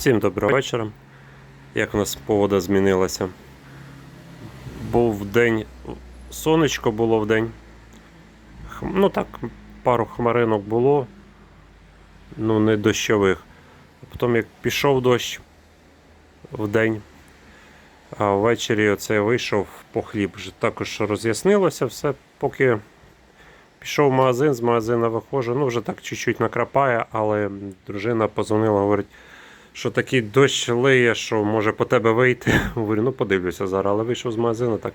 Всім доброго вечора. Як у нас погода змінилася? Був день, сонечко було в день. Ну так, пару хмаринок було, ну не дощових. А потім як пішов дощ в день, а ввечері оце вийшов по хліб. Вже також роз'яснилося все, поки пішов в магазин, з магазина виходжу, ну вже так чуть-чуть накрапає, але дружина позвонила, говорить, що такий дощ лиє, що може по тебе вийти. Говорю, ну подивлюся зараз, але вийшов з магазину, так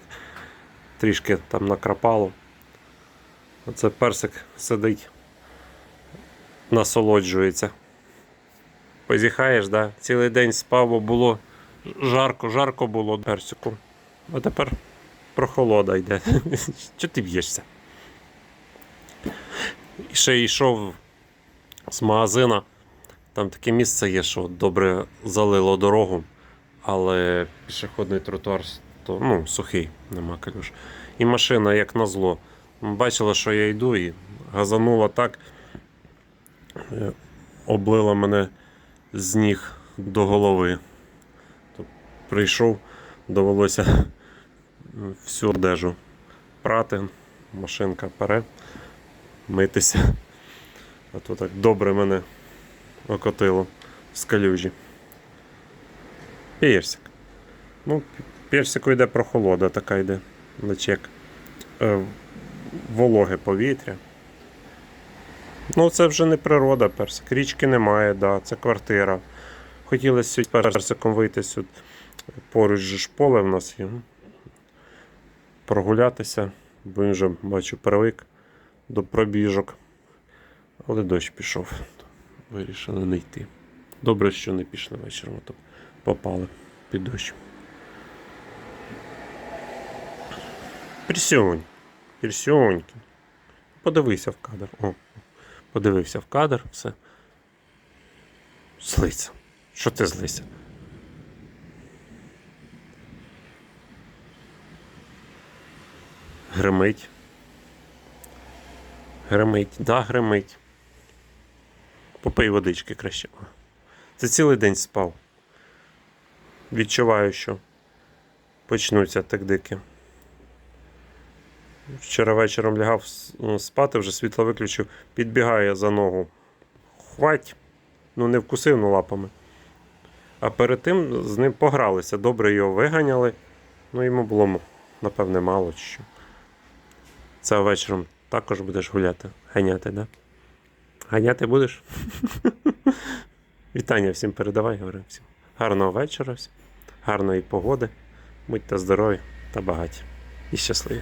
трішки там накрапало. Оце персик сидить, насолоджується. Позіхаєш, да? цілий день спав, бо було жарко, жарко було персику. А тепер прохолода йде. Чого ти б'єшся? І ще йшов з магазина. Там таке місце є, що добре залило дорогу, але пішохідний тротуар то, ну, сухий, нема калюш. І машина, як назло. Бачила, що я йду, і газанула так, е, облила мене з ніг до голови. То прийшов, довелося всю одежу прати, машинка пере, митися. А то так добре мене окотило з калюжі. Персик. Ну, персику йде прохолода, така йде наче як е, вологе повітря. Ну, це вже не природа, персик. Річки немає, да, це квартира. Хотілося сьогодні персиком вийти сюди. Поруч же ж поле в нас є. Прогулятися, бо він вже бачу привик до пробіжок. Але дощ пішов. Вирішили не йти. Добре, що не пішли вечором, а то попали під дощ. Присьонь. Присьоньки. Подивися в кадр. О, подивився в кадр, все. Злиться. Що ти злися? Гримить. Гримить, да, гримить. Попий водички краще. Це цілий день спав. Відчуваю, що почнуться тик-дики. Вчора вечором лягав ну, спати, вже світло виключив, підбігає за ногу. Хвать. Ну, не вкусив ну, лапами. А перед тим з ним погралися. Добре його виганяли. Ну, йому було, напевне, мало що. Це вечором також будеш гуляти. Ганяти, да? Ганяти будеш? Вітання всім передавай, говорю всім. Гарного вечора всім, гарної погоди, будьте здорові та багаті і щасливі.